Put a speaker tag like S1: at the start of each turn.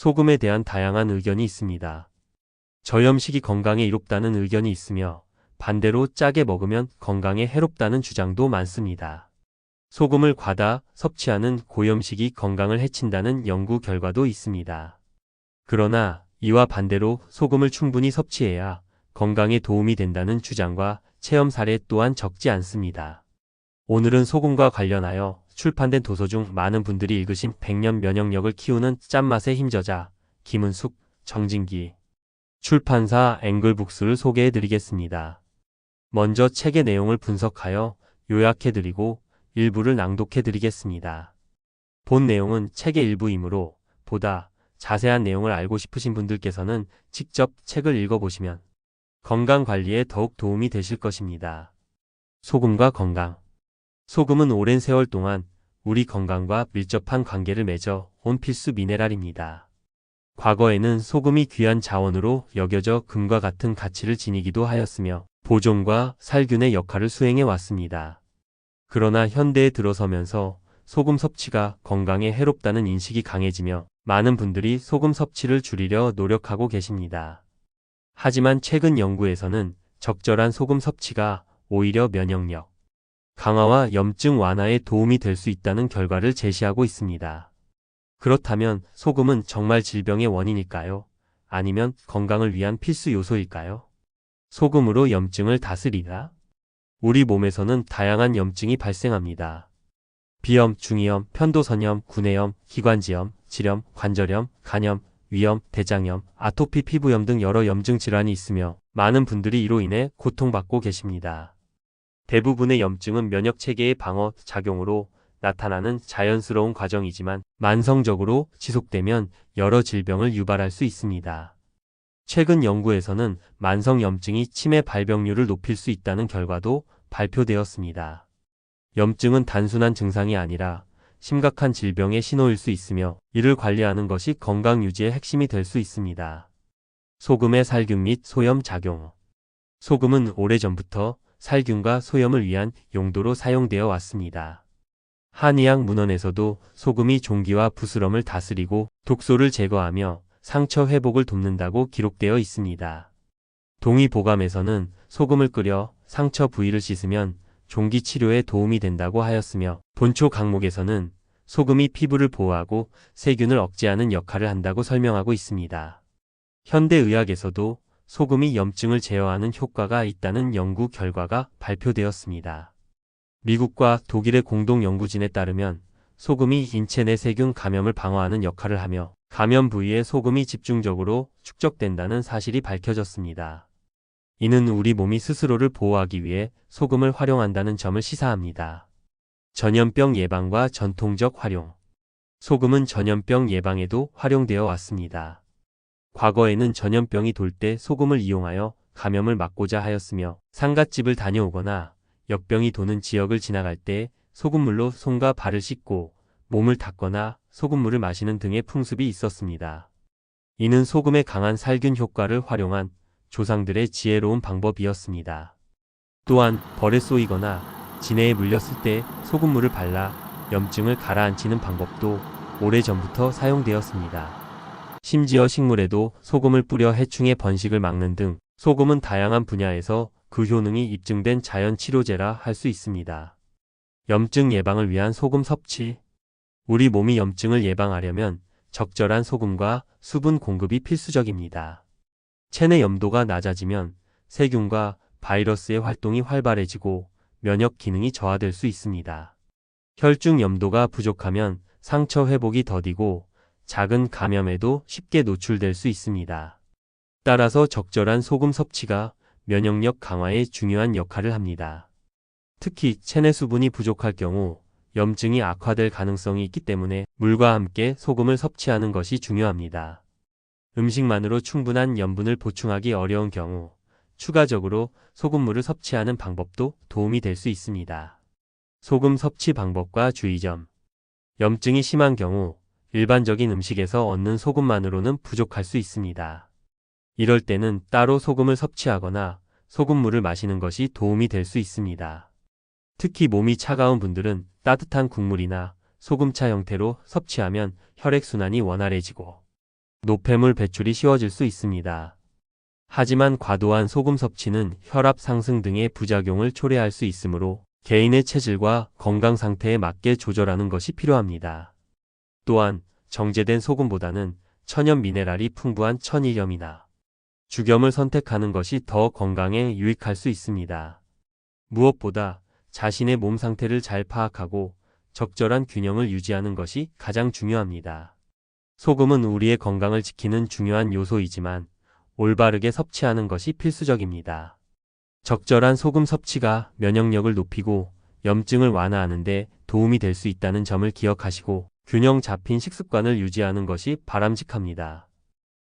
S1: 소금에 대한 다양한 의견이 있습니다. 저염식이 건강에 이롭다는 의견이 있으며 반대로 짜게 먹으면 건강에 해롭다는 주장도 많습니다. 소금을 과다 섭취하는 고염식이 건강을 해친다는 연구 결과도 있습니다. 그러나 이와 반대로 소금을 충분히 섭취해야 건강에 도움이 된다는 주장과 체험 사례 또한 적지 않습니다. 오늘은 소금과 관련하여 출판된 도서 중 많은 분들이 읽으신 백년 면역력을 키우는 짠맛의 힘저자 김은숙, 정진기 출판사 앵글북스를 소개해 드리겠습니다. 먼저 책의 내용을 분석하여 요약해 드리고 일부를 낭독해 드리겠습니다. 본 내용은 책의 일부이므로 보다 자세한 내용을 알고 싶으신 분들께서는 직접 책을 읽어보시면 건강 관리에 더욱 도움이 되실 것입니다. 소금과 건강. 소금은 오랜 세월 동안 우리 건강과 밀접한 관계를 맺어 온 필수 미네랄입니다. 과거에는 소금이 귀한 자원으로 여겨져 금과 같은 가치를 지니기도 하였으며 보존과 살균의 역할을 수행해 왔습니다. 그러나 현대에 들어서면서 소금 섭취가 건강에 해롭다는 인식이 강해지며 많은 분들이 소금 섭취를 줄이려 노력하고 계십니다. 하지만 최근 연구에서는 적절한 소금 섭취가 오히려 면역력 강화와 염증 완화에 도움이 될 수 있다는 결과를 제시하고 있습니다. 그렇다면 소금은 정말 질병의 원인일까요? 아니면 건강을 위한 필수 요소일까요? 소금으로 염증을 다스리다? 우리 몸에서는 다양한 염증이 발생합니다. 비염, 중이염, 편도선염, 구내염, 기관지염, 질염, 관절염, 간염, 위염, 대장염, 아토피 피부염 등 여러 염증 질환이 있으며 많은 분들이 이로 인해 고통받고 계십니다. 대부분의 염증은 면역 체계의 방어 작용으로 나타나는 자연스러운 과정이지만 만성적으로 지속되면 여러 질병을 유발할 수 있습니다. 최근 연구에서는 만성 염증이 치매 발병률을 높일 수 있다는 결과도 발표되었습니다. 염증은 단순한 증상이 아니라 심각한 질병의 신호일 수 있으며 이를 관리하는 것이 건강 유지의 핵심이 될 수 있습니다. 소금의 살균 및 소염 작용. 소금은 오래전부터 살균과 소염을 위한 용도로 사용되어 왔습니다. 한의학 문헌에서도 소금이 종기와 부스럼을 다스리고 독소를 제거하며 상처 회복을 돕는다고 기록되어 있습니다. 동의보감에서는 소금을 끓여 상처 부위를 씻으면 종기 치료에 도움이 된다고 하였으며 본초 강목에서는 소금이 피부를 보호하고 세균을 억제하는 역할을 한다고 설명하고 있습니다. 현대의학에서도 소금이 염증을 제어하는 효과가 있다는 연구 결과가 발표되었습니다. 미국과 독일의 공동 연구진에 따르면 소금이 인체 내 세균 감염을 방어하는 역할을 하며 감염 부위에 소금이 집중적으로 축적된다는 사실이 밝혀졌습니다. 이는 우리 몸이 스스로를 보호하기 위해 소금을 활용한다는 점을 시사합니다. 전염병 예방과 전통적 활용. 소금은 전염병 예방에도 활용되어 왔습니다. 과거에는 전염병이 돌 때 소금을 이용하여 감염을 막고자 하였으며 상갓집을 다녀오거나 역병이 도는 지역을 지나갈 때 소금물로 손과 발을 씻고 몸을 닦거나 소금물을 마시는 등의 풍습이 있었습니다. 이는 소금의 강한 살균 효과를 활용한 조상들의 지혜로운 방법이었습니다. 또한 벌에 쏘이거나 진해에 물렸을 때 소금물을 발라 염증을 가라앉히는 방법도 오래전부터 사용되었습니다. 심지어 식물에도 소금을 뿌려 해충의 번식을 막는 등 소금은 다양한 분야에서 그 효능이 입증된 자연 치료제라 할 수 있습니다. 염증 예방을 위한 소금 섭취. 우리 몸이 염증을 예방하려면 적절한 소금과 수분 공급이 필수적입니다. 체내 염도가 낮아지면 세균과 바이러스의 활동이 활발해지고 면역 기능이 저하될 수 있습니다. 혈중 염도가 부족하면 상처 회복이 더디고 작은 감염에도 쉽게 노출될 수 있습니다. 따라서 적절한 소금 섭취가 면역력 강화에 중요한 역할을 합니다. 특히 체내 수분이 부족할 경우 염증이 악화될 가능성이 있기 때문에 물과 함께 소금을 섭취하는 것이 중요합니다. 음식만으로 충분한 염분을 보충하기 어려운 경우 추가적으로 소금물을 섭취하는 방법도 도움이 될 수 있습니다. 소금 섭취 방법과 주의점. 염증이 심한 경우 일반적인 음식에서 얻는 소금만으로는 부족할 수 있습니다. 이럴 때는 따로 소금을 섭취하거나 소금물을 마시는 것이 도움이 될 수 있습니다. 특히 몸이 차가운 분들은 따뜻한 국물이나 소금차 형태로 섭취하면 혈액순환이 원활해지고 노폐물 배출이 쉬워질 수 있습니다. 하지만 과도한 소금 섭취는 혈압 상승 등의 부작용을 초래할 수 있으므로 개인의 체질과 건강 상태에 맞게 조절하는 것이 필요합니다. 또한 정제된 소금보다는 천연 미네랄이 풍부한 천일염이나 죽염을 선택하는 것이 더 건강에 유익할 수 있습니다. 무엇보다 자신의 몸 상태를 잘 파악하고 적절한 균형을 유지하는 것이 가장 중요합니다. 소금은 우리의 건강을 지키는 중요한 요소이지만 올바르게 섭취하는 것이 필수적입니다. 적절한 소금 섭취가 면역력을 높이고 염증을 완화하는 데 도움이 될 수 있다는 점을 기억하시고 균형 잡힌 식습관을 유지하는 것이 바람직합니다.